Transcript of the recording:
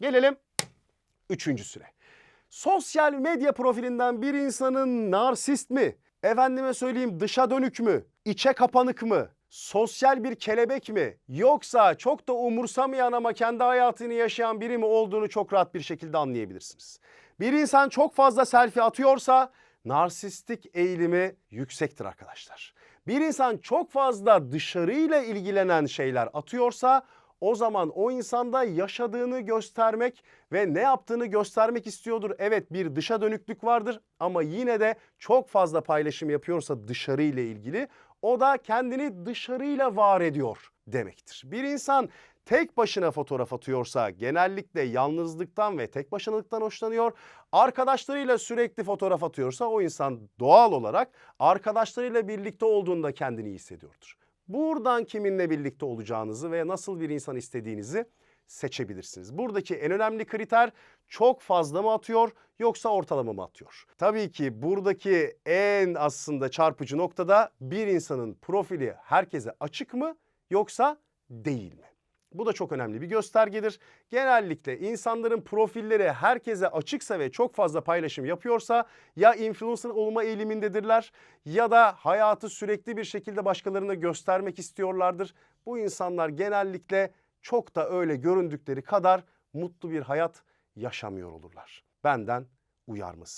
Gelelim üçüncüsüne. Sosyal medya profilinden bir insanın narsist mi? Efendime söyleyeyim dışa dönük mü? İçe kapanık mı? Sosyal bir kelebek mi? Yoksa çok da umursamayan ama kendi hayatını yaşayan biri mi olduğunu çok rahat bir şekilde anlayabilirsiniz. Bir insan çok fazla selfie atıyorsa narsistik eğilimi yüksektir arkadaşlar. Bir insan çok fazla dışarıyla ilgilenen şeyler atıyorsa o zaman o insanda yaşadığını göstermek ve ne yaptığını göstermek istiyordur. Evet bir dışa dönüklük vardır ama yine de çok fazla paylaşım yapıyorsa dışarıyla ilgili o da kendini dışarıyla var ediyor demektir. Bir insan tek başına fotoğraf atıyorsa genellikle yalnızlıktan ve tek başınalıktan hoşlanıyor. Arkadaşlarıyla sürekli fotoğraf atıyorsa o insan doğal olarak arkadaşlarıyla birlikte olduğunda kendini hissediyordur. Buradan kiminle birlikte olacağınızı ve nasıl bir insan istediğinizi seçebilirsiniz. Buradaki en önemli kriter çok fazla mı atıyor yoksa ortalama mı atıyor? Tabii ki buradaki en aslında çarpıcı noktada bir insanın profili herkese açık mı yoksa değil mi? Bu da çok önemli bir göstergedir. Genellikle insanların profilleri herkese açıksa ve çok fazla paylaşım yapıyorsa ya influencer olma eğilimindedirler ya da hayatı sürekli bir şekilde başkalarına göstermek istiyorlardır. Bu insanlar genellikle çok da öyle göründükleri kadar mutlu bir hayat yaşamıyor olurlar. Benden uyarması.